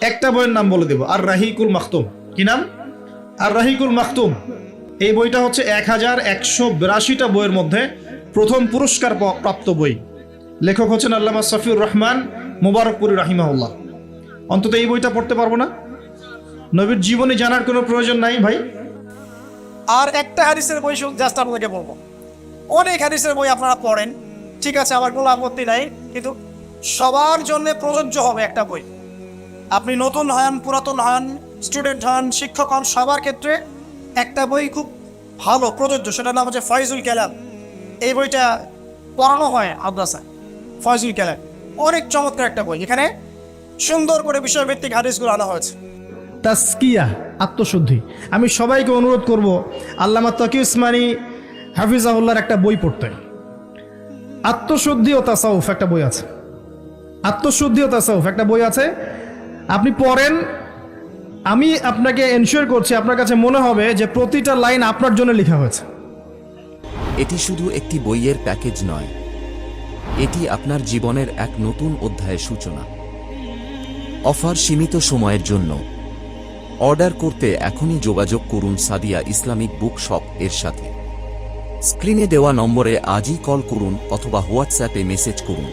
একটা বইয়ের নাম বলে দেব, আর রাহিকুল মাখতুম। কি নাম? আর রাহিকুল মাখতুম। এই বইটা হচ্ছে এক হাজার একশো বিরাশিটা বইয়ের মধ্যে প্রথম পুরস্কার প্রাপ্ত বই। লেখক হচ্ছেন আল্লামা সফিউর রহমান মোবারকপুরি রাহিমাউল্লাহ অন্তত এই বইটা পড়তে পারব না? নবীর জীবনী জানার কোনো প্রয়োজন নাই ভাই? আর একটা হাদিসের বই জাস্ট আপনাকে বলব। অনেক হাদিসের বই আপনারা পড়েন। ঠিক আছে, আমার কোনো আপত্তি নাই, কিন্তু সবার জন্য প্রযোজ্য হবে একটা বই। আপনি নতুন হন, পুরাতন হন স্টুডেন্ট হন, শিক্ষক হন, সবার ক্ষেত্রে একটা বই খুব ভালো প্রযোজ্য, সেটার নাম হচ্ছে ফয়জুল কালাম। এই বইটা পড়ানো হয় আব্দাসা ফয়জুল কালাম। অনেক চমৎকার একটা বই, এখানে সুন্দর করে বিষয়ভিত্তিক হাদিসগুলো আনা হয়েছে। তাস্কিয়া, আত্মশুদ্ধি। আমি সবাইকে অনুরোধ করব, আল্লামা তকি উসমানী হাফিজাহুল্লাহর একটা বই পড়তে। আত্মশুদ্ধি ও তাসাউফ একটা বই আছে। আত্মশুদ্ধি ও তাসাউফ একটা বই আছে। আপনি পড়েন, আমি আপনাকে এনশিওর করছি, আপনার কাছে মনে হবে যে প্রতিটা লাইন আপনার জন্য লেখা হয়েছে। এটি শুধু একটি বইয়ের প্যাকেজ নয়, এটি আপনার জীবনের এক নতুন অধ্যায়ের সূচনা। অফার সীমিত সময়ের জন্য অর্ডার করতে এখনই যোগাযোগ করুন সাদিয়া ইসলামিক বুক শপ এর সাথে। স্ক্রিনে দেওয়া নম্বরে আজই কল করুন অথবা হোয়াটসঅ্যাপে মেসেজ করুন।